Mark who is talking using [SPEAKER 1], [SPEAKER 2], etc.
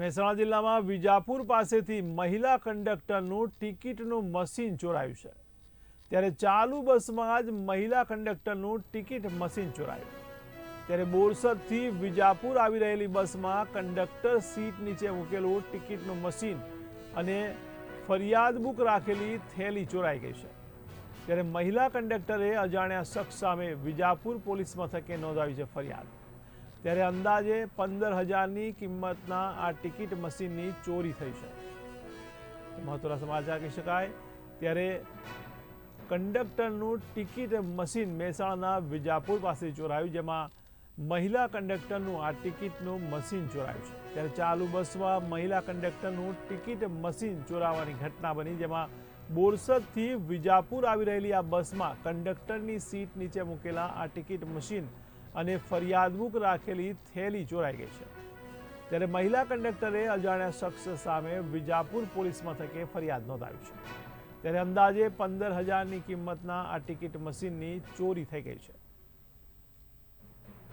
[SPEAKER 1] મહેસાણા જિલ્લામાં વિજાપુર પાસેથી મહિલા કંડક્ટરનું ટિકિટનું મશીન ચોરાયું છે. ત્યારે ચાલુ બસમાં જ મહિલા કંડક્ટરનું ટિકિટ મશીન ચોરાયું. ત્યારે બોરસદથી વિજાપુર આવી રહેલી બસમાં કંડક્ટર સીટ નીચે મૂકેલું ટિકિટનું મશીન અને ફરિયાદ બુક રાખેલી થેલી ચોરાઈ ગઈ છે. ત્યારે મહિલા કંડક્ટરે અજાણ્યા શખ્સ સામે વિજાપુર પોલીસ મથકે નોંધાવી છે ફરિયાદ. ત્યારે અંદાજે પંદર હજારની કિંમતના આ ટિકિટ મશીનની ચોરી થઈ છે. મહત્વના સમાચાર કહી શકાય. ત્યારે કંડક્ટરનું ટિકિટ મશીન મહેસાણાના વિજાપુર પાસે ચોરાયું, જેમાં મહિલા કંડક્ટરનું આ ટિકિટનું મશીન ચોરાયું છે. ત્યારે ચાલુ બસમાં મહિલા કંડક્ટરનું ટિકિટ મશીન ચોરાવાની ઘટના બની, જેમાં બોરસદથી વિજાપુર આવી રહેલી આ બસમાં કંડક્ટરની સીટ નીચે મૂકેલા આ ટિકિટ મશીન અને ફરિયાદ બુક રાખેલી થેલી ચોરાઈ ગઈ છે. ત્યારે મહિલા કંડક્ટરે અજાણ્યા શખ્સ સામે વિજાપુર પોલીસ મથકે ફરિયાદ નોંધાવી છે. ત્યારે અંદાજે પંદર હજારની કિંમતના આ ટિકિટ મશીનની ચોરી થઈ ગઈ છે.